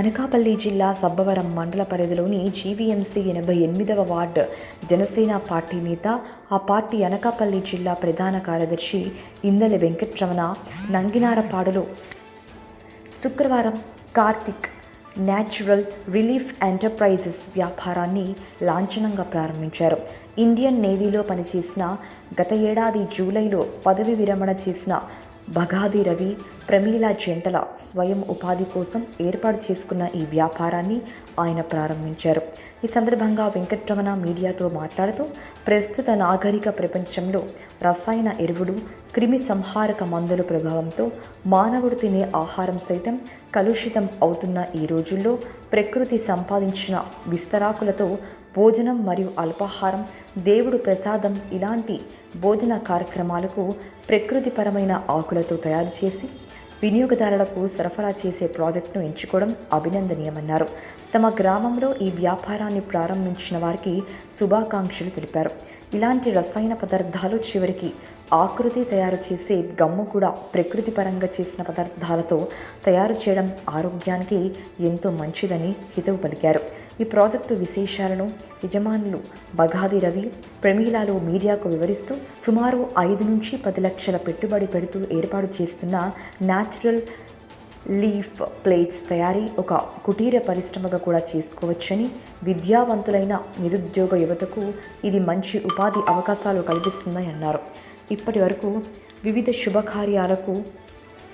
అనకాపల్లి జిల్లా సబ్బవరం మండల పరిధిలోని జీవీఎంసీ ఎనభై ఎనిమిదవ వార్డు జనసేన పార్టీ నేత ఆ పార్టీ అనకాపల్లి జిల్లా ప్రధాన కార్యదర్శి ఇందలి వెంకట్రమణ నంగినారపాడులో శుక్రవారం కార్తిక్ న్యాచురల్ రిలీఫ్ ఎంటర్ప్రైజెస్ వ్యాపారాన్ని లాంఛనంగా ప్రారంభించారు. ఇండియన్ నేవీలో పనిచేసిన గత ఏడాది జూలైలో పదవి విరమణ చేసిన బగాది రవి ప్రమీల జంటల స్వయం ఉపాధి కోసం ఏర్పాటు చేసుకున్న ఈ వ్యాపారాన్ని ఆయన ప్రారంభించారు. ఈ సందర్భంగా వెంకటరమణ మీడియాతో మాట్లాడుతూ ప్రస్తుత నాగరిక ప్రపంచంలో రసాయన ఎరువులు క్రిమి సంహారక మందుల ప్రభావంతో మానవుడు తినే ఆహారం సైతం కలుషితం అవుతున్న ఈ రోజుల్లో ప్రకృతి సంపాదించిన విస్తరాకులతో భోజనం మరియు అల్పాహారం దేవుడు ప్రసాదం ఇలాంటి భోజన కార్యక్రమాలకు ప్రకృతిపరమైన ఆకులతో తయారు చేసి వినియోగదారులకు సరఫరా చేసే ప్రాజెక్టును ఎంచుకోవడం అభినందనీయమన్నారు. తమ గ్రామంలో ఈ వ్యాపారాన్ని ప్రారంభించిన వారికి శుభాకాంక్షలు తెలిపారు. ఇలాంటి రసాయన పదార్థాలు చివరికి ఆకృతి తయారు చేసే గమ్ము కూడా ప్రకృతి పరంగా చేసిన పదార్థాలతో తయారు చేయడం ఆరోగ్యానికి ఎంతో మంచిదని హితవు పలికారు. ఈ ప్రాజెక్టు విశేషాలను యజమానులు బగాది రవి ప్రమీలాలు మీడియాకు వివరిస్తూ సుమారు ఐదు నుంచి పది లక్షల పెట్టుబడి పెడుతూ ఏర్పాటు చేస్తున్న న్యాచురల్ లీఫ్ ప్లేట్స్ తయారీ ఒక కుటీర పరిశ్రమగా కూడా చేసుకోవచ్చని విద్యావంతులైన నిరుద్యోగ యువతకు ఇది మంచి ఉపాధి అవకాశాలు కల్పిస్తుందని అన్నారు ఇప్పటి వరకు వివిధ శుభకార్యాలకు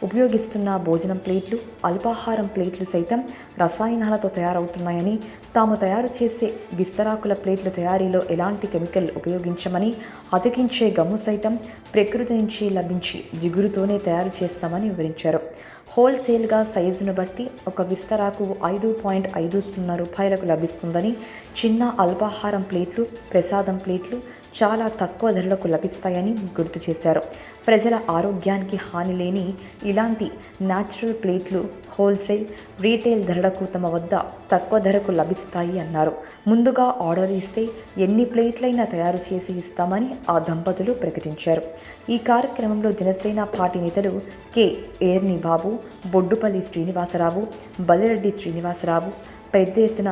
ఉపయోగిస్తున్న భోజనం ప్లేట్లు అల్పాహారం ప్లేట్లు సైతం రసాయనాలతో తయారవుతున్నాయని తాము తయారు చేసే విస్తరాకుల ప్లేట్ల తయారీలో ఎలాంటి కెమికల్ ఉపయోగించమని అతికించే గమ్ము సైతం ప్రకృతి నుంచి లభించి జిగురుతోనే తయారు చేస్తామని వివరించారు. హోల్సేల్గా సైజును బట్టి ఒక విస్తరాకు ఐదు పాయింట్ ఐదు సున్నా రూపాయలకు లభిస్తుందని చిన్న అల్పాహారం ప్లేట్లు ప్రసాదం ప్లేట్లు చాలా తక్కువ ధరలకు లభిస్తాయని గుర్తు చేశారు. ప్రజల ఆరోగ్యానికి హాని లేని ఇలాంటి న్యాచురల్ ప్లేట్లు హోల్సేల్ రీటైల్ ధరలకు తమ వద్ద తక్కువ ధరకు లభిస్తాయి అన్నారు. ముందుగా ఆర్డర్ ఇస్తే ఎన్ని ప్లేట్లైనా తయారు చేసి ఇస్తామని ఆ దంపతులు ప్రకటించారు. ఈ కార్యక్రమంలో జనసేన పార్టీ నేతలు కె. ఏర్ని బాబు బొడ్డుపల్లి శ్రీనివాసరావు బలిరెడ్డి శ్రీనివాసరావు పెద్ద ఎత్తున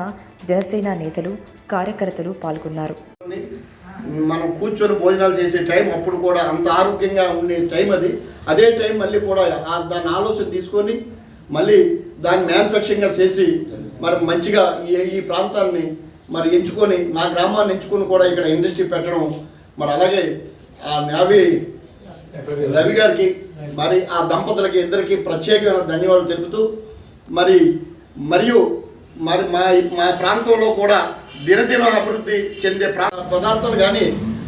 జనసేన నేతలు కార్యకర్తలు పాల్గొన్నారు. మనం కూర్చొని భోజనాలు చేసే టైం అప్పుడు కూడా అంత ఆరోగ్యంగా ఉండే టైం అది. అదే టైం మళ్ళీ కూడా దాని ఆలోచన తీసుకొని మళ్ళీ దాన్ని మ్యానుఫ్యాక్చరింగ్గా చేసి మరి మంచిగా ఈ ఈ ప్రాంతాన్ని మరి ఎంచుకొని మా గ్రామాన్ని ఎంచుకొని కూడా ఇక్కడ ఇండస్ట్రీ పెట్టడం మరి అలాగే ఆ నావి రవి గారికి మరి ఆ దంపతులకి ఇద్దరికి ప్రత్యేకమైన ధన్యవాదాలు తెలుపుతూ మరి మరియు మరి మా మా ప్రాంతంలో కూడా దినదిన అభివృద్ధి చెందే ప్రా పదార్థాలు కానీ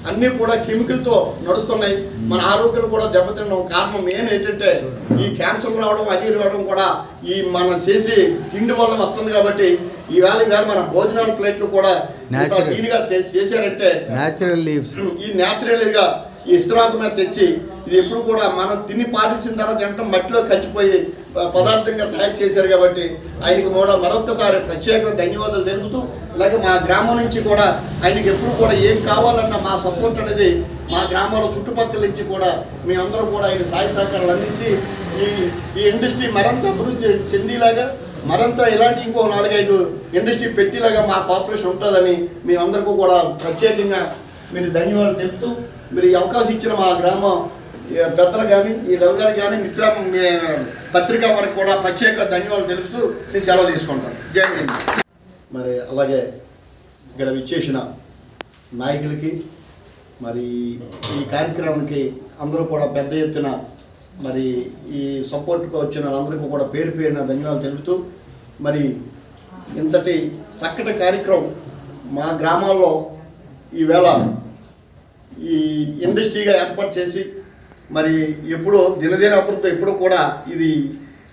అన్నీ కూడా కెమికల్తో నడుస్తున్నాయి. మన ఆరోగ్యం కూడా దెబ్బతినడం కారణం మెయిన్ ఏంటంటే ఈ క్యాన్సర్ రావడం అది రావడం కూడా ఈ మనం చేసి తిండి వల్ల వస్తుంది కాబట్టి ఈవేళ ఈవేళ మన భోజనాల ప్లేట్లు కూడా చేసి- చేశారంటే ఈ న్యాచురల్గా ఈ ఇస్త్రాకు మీద తెచ్చి ఇది ఎప్పుడు కూడా మనం తిని పాటించిన తర్వాత తినటం మట్టిలో కలిసిపోయి పదార్థంగా తయారు చేశారు కాబట్టి ఆయనకి కూడా మరొకసారి ప్రత్యేకంగా ధన్యవాదాలు తెలుపుతూ అలాగే మా గ్రామం నుంచి కూడా ఆయనకి ఎప్పుడు కూడా ఏం కావాలన్న మా సపోర్ట్ అనేది మా గ్రామాల చుట్టుపక్కల నుంచి కూడా మేమందరం కూడా ఆయన సాయ సహకారాలు అందించి ఈ ఈ ఇండస్ట్రీ మరింత అభివృద్ధి చెందేలాగా మరింత ఇలాంటి ఇంకో నాలుగైదు ఇండస్ట్రీ పెట్టేలాగా మా కోఆపరేషన్ ఉంటుందని మేమందరికీ కూడా ప్రత్యేకంగా మీరు ధన్యవాదాలు తెలుపుతూ మీరు అవకాశం ఇచ్చిన మా గ్రామం ఈ పెద్దలు కానీ ఈ రవి గారు కానీ మిత్ర పత్రిక పత్రికా వారికి కూడా ప్రత్యేక ధన్యవాదాలు తెలుపుతూ నేను సెలవు తీసుకుంటాను జై హింద్. మరి అలాగే ఇక్కడ విచ్చేసిన నాయకులకి మరి ఈ కార్యక్రమానికి అందరూ కూడా పెద్ద ఎత్తున మరి ఈ సపోర్ట్గా వచ్చిన వాళ్ళందరికీ కూడా పేరు పేరున ధన్యవాదాలు తెలుపుతూ మరి ఇంతటి చక్కటి కార్యక్రమం మా గ్రామాల్లో ఈవేళ ఈ ఇండస్ట్రీగా ఏర్పాటు చేసి మరి ఎప్పుడో దినదిన అభివృద్ధి ఎప్పుడూ కూడా ఇది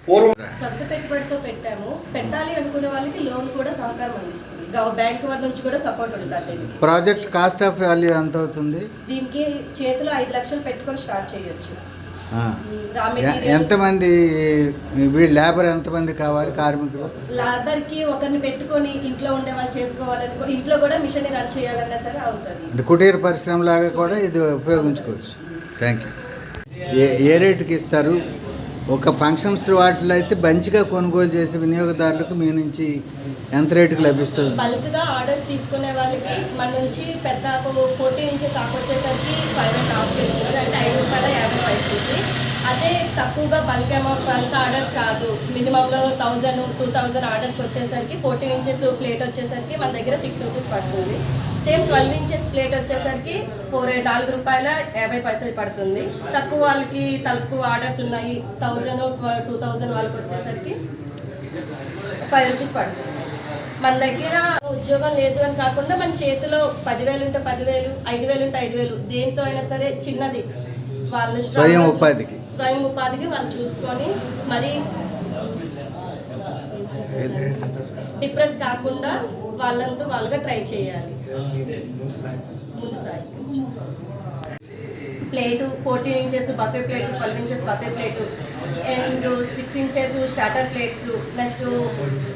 పూర్వం సొంత పెట్టుబడితో పెట్టాము. పెట్టాలి అనుకునే వాళ్ళకి లోన్ కూడా సహకారం అందిస్తుంది. బ్యాంక్ వారి నుంచి కూడా సపోర్ట్ ఉంటుంది ప్రాజెక్ట్ కాస్ట్ ఆఫ్ వాల్యూ ఎంత అవుతుంది? దీనికి చేతిలో ఐదు లక్షలు పెట్టుకొని స్టార్ట్ చేయొచ్చు. ఎంతమంది వీళ్ళ లేబర్ ఎంతమంది కావాలి కార్మికులు? లేబర్కి ఒకరిని పెట్టుకొని ఇంట్లో ఉండే వాళ్ళు చేసుకోవాలని ఇంట్లో కూడా మిషన్ రన్ చేయాలన్నా సరే అవుతుంది. అంటే కుటీర పరిశ్రమ లాగా కూడా ఇది ఉపయోగించుకోవచ్చు. థ్యాంక్ యూ ఏ ఏ రేటుకి ఇస్తారు? ఒక ఫంక్షన్స్ వాటిలో అయితే మంచిగా కొనుగోలు చేసే వినియోగదారులకు మీ నుంచి ఎంత రేటుకు లభిస్తుంది? బల్క్గా ఆర్డర్స్ తీసుకునే వాళ్ళకి మన నుంచి పెద్ద ఫోర్టీన్ ఇంచెస్ ఆకు వచ్చేసరికి ఫైవ్ అండ్ హాఫ్ వెళ్తుంది అంటే ఐదు రూపాయల యాభై పైసలకి అదే తక్కువగా బల్క్ అమౌంట్ బల్క్ ఆర్డర్స్ కాదు. మినిమంలో థౌజండ్ టూ థౌజండ్ ఆర్డర్స్కి వచ్చేసరికి ఫోర్టీన్ ఇంచెస్ ప్లేట్ వచ్చేసరికి మన దగ్గర సిక్స్ రూపీస్ పడుతుంది. సేమ్ ట్వెల్వ్ ఇంచెస్ ప్లేట్ వచ్చేసరికి ఫోర్ నాలుగు రూపాయల యాభై పైసలు పడుతుంది. తక్కువ వాళ్ళకి తక్కువ ఆర్డర్స్ ఉన్నాయి. థౌజండ్ టూ థౌజండ్ వాళ్ళకి వచ్చేసరికి ఫైవ్ రూపీస్ పడుతుంది. మన దగ్గర ఉద్యోగం లేదు అని కాకుండా మన చేతిలో పదివేలు ఉంటే పదివేలు ఐదు వేలు ఉంటే ఐదు వేలు దేంతో అయినా సరే చిన్నది. వాళ్ళ స్వయం ఉపాధికి. స్వయం ఉపాధికి వాళ్ళు చూసుకొని మరి డిప్రెస్ కాకుండా వాళ్ళంతా వాళ్ళుగా ట్రై చేయాలి. ముందు Sai. Plate fourteen inches buffet plate twelve inches buffet plate and six inches starter plates next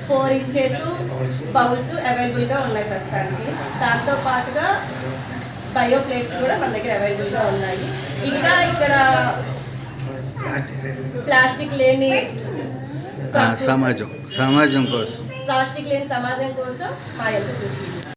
four inches bowls అవైలబుల్గా ఉన్నాయి ప్రస్తుతానికి. దాంతో పాటుగా బయో ప్లేట్స్ కూడా మన దగ్గర అవైలబుల్గా ఉన్నాయి. ఇంకా ఇక్కడ ప్లాస్టిక్ లేని సమాజం సమాజం కోసం. ప్లాస్టిక్ లేని సమాజం కోసం మా యొక్క కృషి.